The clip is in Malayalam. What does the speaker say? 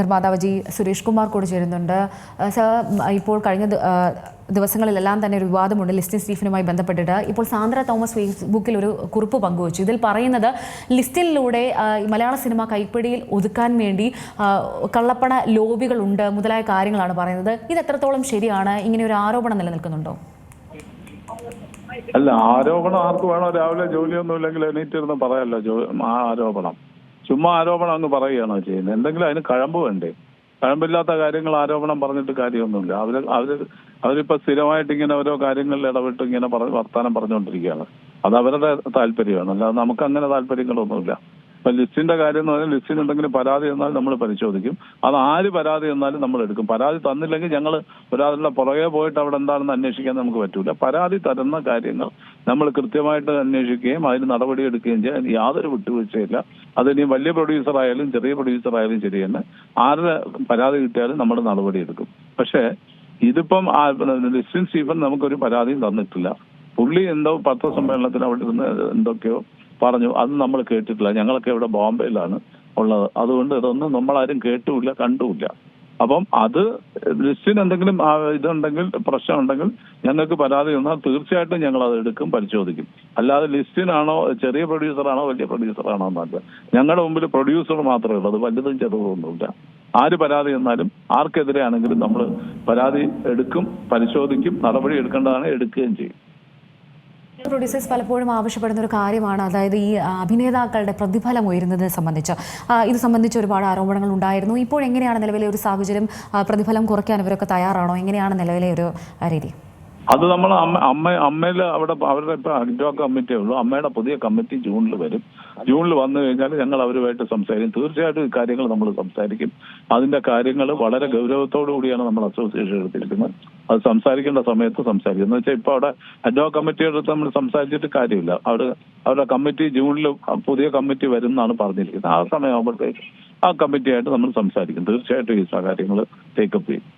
നിർമ്മാതാവ് ജി സുരേഷ് കുമാർ കൂടി ചേരുന്നുണ്ട്. സർ ഇപ്പോൾ കഴിഞ്ഞ ദിവസങ്ങളിലെല്ലാം തന്നെ ഒരു വിവാദമുണ്ട്. ലിസ്റ്റിൻ സ്റ്റീഫനുമായി ബന്ധപ്പെട്ടിട്ട്. ഇപ്പോൾ സാന്ദ്ര തോമസ് ഫേസ്ബുക്കിൽ ഒരു കുറിപ്പ് പങ്കുവച്ചു. ഇതിൽ പറയുന്നത് ലിസ്റ്റിനിലൂടെ മലയാള സിനിമ കൈപ്പിടിയിൽ ഒതുക്കാൻ വേണ്ടി കള്ളപ്പണ ലോബികളുണ്ട് മുതലായ കാര്യങ്ങളാണ് പറയുന്നത്. ഇത് എത്രത്തോളം ശരിയാണ്? ഇങ്ങനെ ഒരു ആരോപണം നിലനിൽക്കുന്നുണ്ടോ? അല്ല ആരോപണം ആർക്ക് വേണോ? രാവിലെ ജോലിയൊന്നും ഇല്ലെങ്കിൽ എണീറ്റിരുന്ന് പറയാമല്ലോ ആരോപണം. ചുമ്മാ ആരോപണം അങ്ങ് പറയുകയാണോ ചെയ്യുന്നത്? എന്തെങ്കിലും അതിന് കഴമ്പ് വേണ്ടേ? കഴമ്പില്ലാത്ത കാര്യങ്ങൾ ആരോപണം പറഞ്ഞിട്ട് കാര്യമൊന്നുമില്ല. അവർ അവർ അവരിപ്പോ സ്ഥിരമായിട്ട് ഇങ്ങനെ ഓരോ കാര്യങ്ങളിൽ ഇടപെട്ട് ഇങ്ങനെ വർത്താനം പറഞ്ഞുകൊണ്ടിരിക്കുകയാണ്. അത് അവരുടെ താല്പര്യമാണ്. അല്ലാതെ നമുക്ക് അങ്ങനെ താല്പര്യങ്ങളൊന്നുമില്ല. ഇപ്പൊ ലിസ്റ്റിന്റെ കാര്യം എന്ന് പറഞ്ഞാൽ ലിസ്റ്റിന് എന്തെങ്കിലും പരാതി തന്നാൽ നമ്മൾ പരിശോധിക്കും. അത് ആര് പരാതി തന്നാലും നമ്മൾ എടുക്കും. പരാതി തന്നില്ലെങ്കിൽ ഞങ്ങൾ ഒരാളുടെ പുറകെ പോയിട്ട് അവിടെ എന്താണെന്ന് അന്വേഷിക്കാൻ നമുക്ക് പറ്റൂല. പരാതി തരുന്ന കാര്യങ്ങൾ നമ്മൾ കൃത്യമായിട്ട് അന്വേഷിക്കുകയും അതിന് നടപടി എടുക്കുകയും ചെയ്യാൻ യാതൊരു വിട്ടുവീഴ്ചയില്ല അതിനി വലിയ പ്രൊഡ്യൂസർ ആയാലും ചെറിയ പ്രൊഡ്യൂസർ ആയാലും ശരി തന്നെ ആരുടെ പരാതി കിട്ടിയാലും നമ്മൾ നടപടി എടുക്കും. പക്ഷേ ഇതിപ്പം ലിസ്റ്റിൻ സ്റ്റീഫൻ നമുക്കൊരു പരാതിയും തന്നിട്ടില്ല. പുള്ളി എന്തോ പത്രസമ്മേളനത്തിന് അവിടെ ഇരുന്ന് എന്തൊക്കെയോ പറഞ്ഞു അത് നമ്മൾ കേട്ടിട്ടില്ല. ഞങ്ങളൊക്കെ ഇവിടെ ബോംബെയിലാണ് ഉള്ളത്. അതുകൊണ്ട് ഇതൊന്നും നമ്മളാരും കേട്ടുമില്ല കണ്ടുമില്ല. അപ്പം അത് ലിസ്റ്റിന് എന്തെങ്കിലും ഇതുണ്ടെങ്കിൽ പ്രശ്നമുണ്ടെങ്കിൽ ഞങ്ങൾക്ക് പരാതി തന്നാൽ തീർച്ചയായിട്ടും ഞങ്ങൾ അത് എടുക്കും പരിശോധിക്കും. അല്ലാതെ ലിസ്റ്റിനാണോ ചെറിയ പ്രൊഡ്യൂസറാണോ വലിയ പ്രൊഡ്യൂസറാണോ എന്നല്ല. ഞങ്ങളുടെ മുമ്പിൽ പ്രൊഡ്യൂസർ മാത്രമേ ഉള്ളൂ. അത് വലുതും ചെറുതൊന്നുമില്ല ആര് പരാതി തന്നാലും ആർക്കെതിരെയാണെങ്കിലും നമ്മൾ പരാതി എടുക്കും പരിശോധിക്കും നടപടി എടുക്കേണ്ടതാണ് എടുക്കുകയും ചെയ്യും. പ്രൊഡ്യൂസേഴ്സ് പലപ്പോഴും ആവശ്യപ്പെടുന്ന ഒരു കാര്യമാണ്. അതായത് ഈ അഭിനേതാക്കളുടെ പ്രതിഫലം ഉയരുന്നതിനെ സംബന്ധിച്ച്. ഇത് സംബന്ധിച്ച് ഒരുപാട് ആരോപണങ്ങൾ ഉണ്ടായിരുന്നു. ഇപ്പോൾ എങ്ങനെയാണ് നിലവിലെ ഒരു സാഹചര്യം പ്രതിഫലം കുറയ്ക്കാൻ ഇവരൊക്കെ തയ്യാറാണോ? എങ്ങനെയാണ് നിലവിലെ ഒരു രീതി? അത് നമ്മൾ അമ്മ അമ്മ അമ്മയിൽ അവിടെ അവരുടെ ഇപ്പൊ അഗ്രോ കമ്മിറ്റിയേ ഉള്ളൂ. അമ്മയുടെ പുതിയ കമ്മിറ്റി ജൂണിൽ വരും. ജൂണിൽ വന്നു കഴിഞ്ഞാൽ ഞങ്ങൾ അവരുമായിട്ട് സംസാരിക്കും. തീർച്ചയായിട്ടും കാര്യങ്ങൾ നമ്മൾ സംസാരിക്കും. അതിന്റെ കാര്യങ്ങൾ വളരെ ഗൗരവത്തോടു കൂടിയാണ് നമ്മൾ അസോസിയേഷൻ എടുത്തിരിക്കുന്നത്. അത് സംസാരിക്കേണ്ട സമയത്ത് സംസാരിക്കും. എന്ന് വെച്ചാൽ ഇപ്പൊ അവിടെ അഡ്വോ കമ്മിറ്റിയുടെ അടുത്ത് നമ്മൾ സംസാരിച്ചിട്ട് കാര്യമില്ല. അവിടെ അവരുടെ കമ്മിറ്റി ജൂണിൽ പുതിയ കമ്മിറ്റി വരും എന്നാണ് പറഞ്ഞിരിക്കുന്നത്. ആ സമയമാകുമ്പോഴത്തേക്ക് ആ കമ്മിറ്റിയായിട്ട് നമ്മൾ സംസാരിക്കും. തീർച്ചയായിട്ടും ഈ കാര്യങ്ങൾ ടേക്കപ്പ് ചെയ്യും.